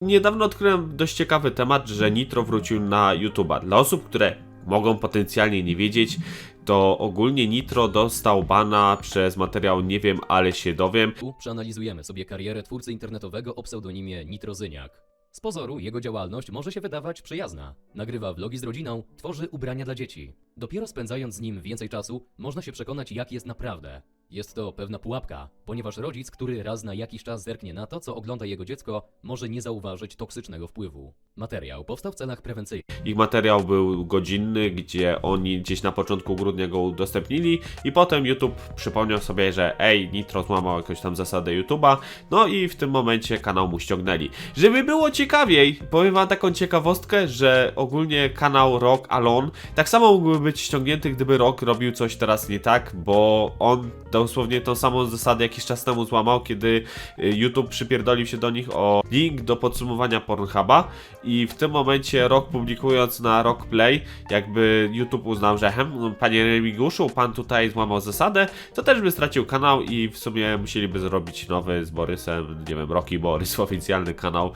Niedawno odkryłem dość ciekawy temat, że Nitro wrócił na YouTube'a. Dla osób, które mogą potencjalnie nie wiedzieć, to ogólnie Nitro dostał bana przez materiał Nie wiem, ale się dowiem. Tu przeanalizujemy sobie karierę twórcy internetowego o pseudonimie Nitrozyniak. Z pozoru jego działalność może się wydawać przyjazna. Nagrywa vlogi z rodziną, tworzy ubrania dla dzieci. Dopiero spędzając z nim więcej czasu, można się przekonać, jak jest naprawdę. Jest to pewna pułapka, ponieważ rodzic, który raz na jakiś czas zerknie na to, co ogląda jego dziecko, może nie zauważyć toksycznego wpływu. Materiał powstał w celach prewencyjnych. Ich materiał był godzinny, gdzie oni gdzieś na początku grudnia go udostępnili i potem YouTube przypomniał sobie, że ej, Nitro złamał jakąś tam zasadę YouTube'a, no i w tym momencie kanał mu ściągnęli. Żeby było ciekawiej, powiem wam taką ciekawostkę, że ogólnie kanał Rock Alone tak samo mógłby być ściągnięty, gdyby Rock robił coś teraz nie tak, bo on dosłownie tą samą zasadę jakiś czas temu złamał, kiedy y, YouTube przypierdolił się do nich o link do podsumowania Pornhuba i w tym momencie Rock publikując na Rock Play, jakby YouTube uznał, że hem, no, panie Remiguszu, pan tutaj złamał zasadę, to też by stracił kanał i w sumie musieliby zrobić nowy z Borysem, nie wiem, Rocky Borys, oficjalny kanał.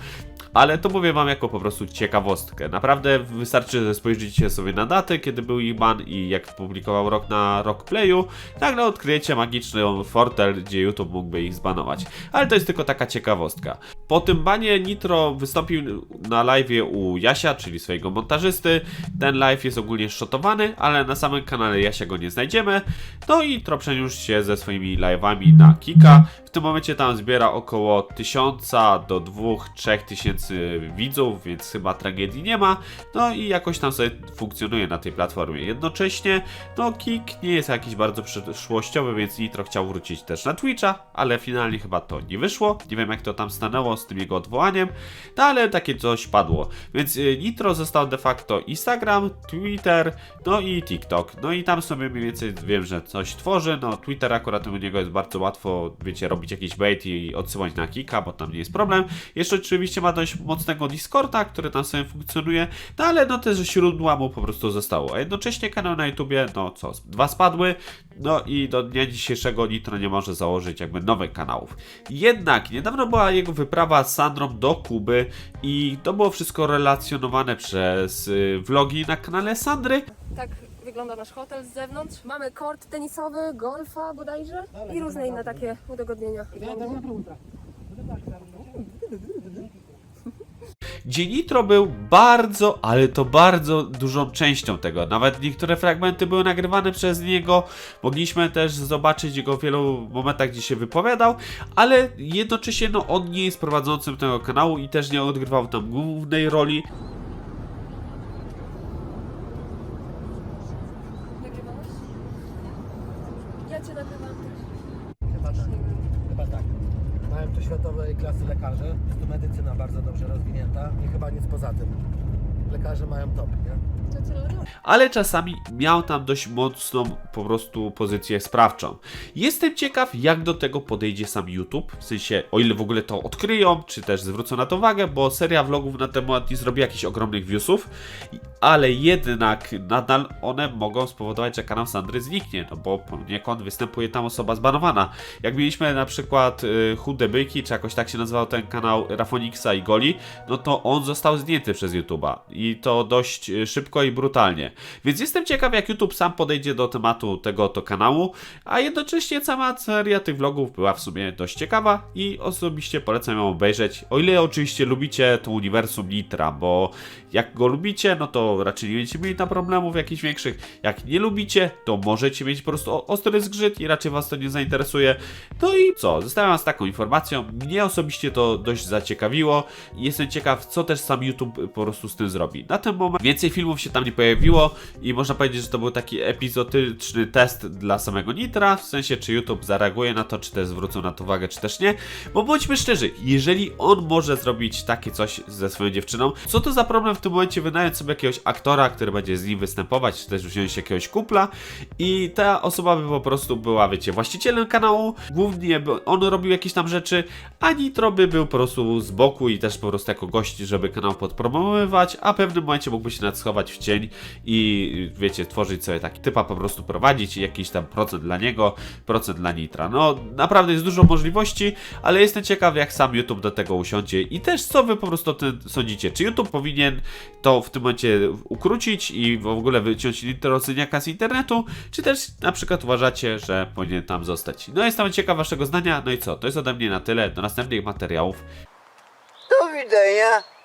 Ale to mówię wam jako po prostu ciekawostkę. Naprawdę wystarczy, że spojrzycie sobie na datę, kiedy był ich ban i jak publikował rok na Rock Playu, nagle odkryjecie magiczny fortel, gdzie YouTube mógłby ich zbanować. Ale to jest tylko taka ciekawostka. Po tym banie Nitro wystąpił na live u Jasia, czyli swojego montażysty. Ten live jest ogólnie shotowany, ale na samym kanale Jasia go nie znajdziemy. No i Nitro przeniósł się ze swoimi live'ami na Kika. W tym momencie tam zbiera około 1000 do 2-3 tysięcy widzów, więc chyba tragedii nie ma. No i jakoś tam sobie funkcjonuje na tej platformie. Jednocześnie, no Kik nie jest jakiś bardzo przyszłościowy, więc Nitro chciał wrócić też na Twitcha, ale finalnie chyba to nie wyszło. Nie wiem jak to tam stanęło z tym jego odwołaniem, no ale takie coś padło. Więc y, Nitro został de facto Instagram, Twitter, no i TikTok. No i tam sobie mniej więcej wiem, że coś tworzy. No Twitter akurat u niego jest bardzo łatwo, wiecie, robić jakiś bait i odsyłać na Kika, bo tam nie jest problem. Jeszcze oczywiście ma dość mocnego Discorda, który tam sobie funkcjonuje, no ale no też źródła mu po prostu zostało. A jednocześnie kanał na YouTubie, no co, dwa spadły, no i do dnia dzisiejszego Nitro nie może założyć jakby nowych kanałów. Jednak niedawno była jego wyprawa z Sandrą do Kuby i to było wszystko relacjonowane przez y, vlogi na kanale Sandry. Tak wygląda nasz hotel z zewnątrz. Mamy kort tenisowy, golfa bodajże i różne inne takie udogodnienia. Gdzie Nitro był bardzo, ale to bardzo dużą częścią tego. Nawet niektóre fragmenty były nagrywane przez niego. Mogliśmy też zobaczyć go w wielu momentach, gdzie się wypowiadał, ale jednocześnie no, on nie jest prowadzącym tego kanału i też nie odgrywał tam głównej roli. Nagrywałaś? Ja cię nagrywam też. Chyba tak. Chyba tak. Mają tu światowej klasy lekarze, jest tu medycyna bardzo dobrze rozwinięta i chyba nic poza tym. Lekarze mają top, nie? Ale czasami miał tam dość mocną po prostu pozycję sprawczą. Jestem ciekaw, jak do tego podejdzie sam YouTube, w sensie o ile w ogóle to odkryją, czy też zwrócą na to uwagę, bo seria vlogów na temat nie zrobi jakichś ogromnych viewsów, ale jednak nadal one mogą spowodować, że kanał Sandry zniknie, no bo poniekąd występuje tam osoba zbanowana. Jak mieliśmy na przykład y, Chude Byki, czy jakoś tak się nazywał ten kanał Rafoniksa i Goli, no to on został zdjęty przez YouTube'a i to dość y, szybko i brutalnie. Więc jestem ciekaw, jak YouTube sam podejdzie do tematu tego to kanału, a jednocześnie sama seria tych vlogów była w sumie dość ciekawa i osobiście polecam ją obejrzeć. O ile oczywiście lubicie to uniwersum Nitra, bo jak go lubicie, no to raczej nie będziecie mieli tam problemów jakichś większych. Jak nie lubicie, to możecie mieć po prostu ostry zgrzyt i raczej was to nie zainteresuje. No i co? Zostawiam was taką informacją. Mnie osobiście to dość zaciekawiło. i Jestem ciekaw, co też sam YouTube po prostu z tym zrobi. Na ten moment więcej filmów się tam nie pojawiło i można powiedzieć, że to był taki epizodyczny test dla samego Nitra, w sensie czy YouTube zareaguje na to, czy też zwrócą na to uwagę, czy też nie. Bo bądźmy szczerzy, jeżeli on może zrobić takie coś ze swoją dziewczyną, co to za problem w tym momencie wynająć sobie jakiegoś aktora, który będzie z nim występować, czy też wziąć jakiegoś kupla i ta osoba by po prostu była, wiecie, właścicielem kanału, głównie on robił jakieś tam rzeczy, a Nitro by był po prostu z boku i też po prostu jako gość, żeby kanał podpromowywać, a pewnym momencie mógłby się nawet schować w cień i wiecie, tworzyć sobie taki typa po prostu prowadzić jakiś tam procent dla niego, procent dla Nitra. No naprawdę jest dużo możliwości, ale jestem ciekaw jak sam YouTube do tego usiądzie i też co wy po prostu o tym sądzicie. Czy YouTube powinien to w tym momencie ukrócić i w ogóle wyciąć nitrozyniaka z internetu, czy też na przykład uważacie, że powinien tam zostać. No jestem ciekaw waszego zdania, no i co, to jest ode mnie na tyle, do następnych materiałów. Do widzenia.